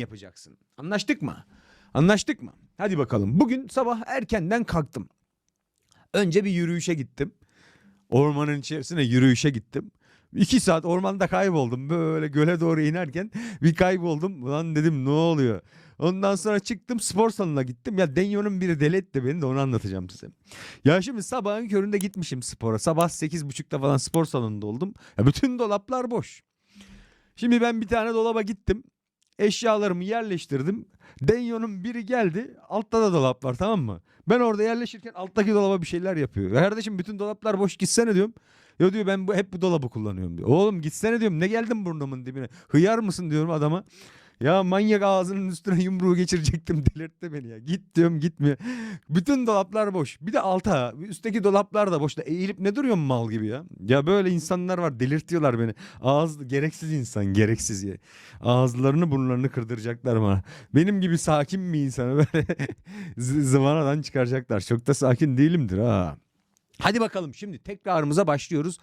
yapacaksın. Anlaştık mı? Anlaştık mı? Hadi bakalım. Bugün sabah erkenden kalktım. Önce bir yürüyüşe gittim. Ormanın içerisine yürüyüşe gittim. İki saat ormanda kayboldum. Böyle göle doğru inerken bir kayboldum. Ulan dedim ne oluyor? Ondan sonra çıktım spor salonuna gittim. Ya Denyo'nun biri deli etti beni de onu anlatacağım size. Ya şimdi sabahın köründe gitmişim spora. Sabah 8.30'da falan spor salonunda oldum. Ya bütün dolaplar boş. Şimdi ben bir tane dolaba gittim. Eşyalarımı yerleştirdim. Denyo'nun biri geldi. Altta da dolap var tamam mı? Ben orada yerleşirken alttaki dolaba bir şeyler yapıyor. Ya kardeşim bütün dolaplar boş gitsene diyorum. Ya diyor ben bu, hep bu dolabı kullanıyorum diyor. Oğlum gitsene diyorum ne geldin burnumun dibine. Hıyar mısın diyorum adama. Ya manyak ağzının üstüne yumruğu geçirecektim delirtti beni ya. Git diyorum gitmiyor. Bütün dolaplar boş. Bir de alta üstteki dolaplar da boş. Eğilip ne duruyorsun mal gibi ya. Ya böyle insanlar var delirtiyorlar beni. Ağız gereksiz insan gereksiz ya. Ağızlarını burunlarını kırdıracaklar bana. Benim gibi sakin bir insanı böyle zıvanadan çıkaracaklar. Çok da sakin değilimdir ha. Hadi bakalım şimdi tekrarımıza başlıyoruz.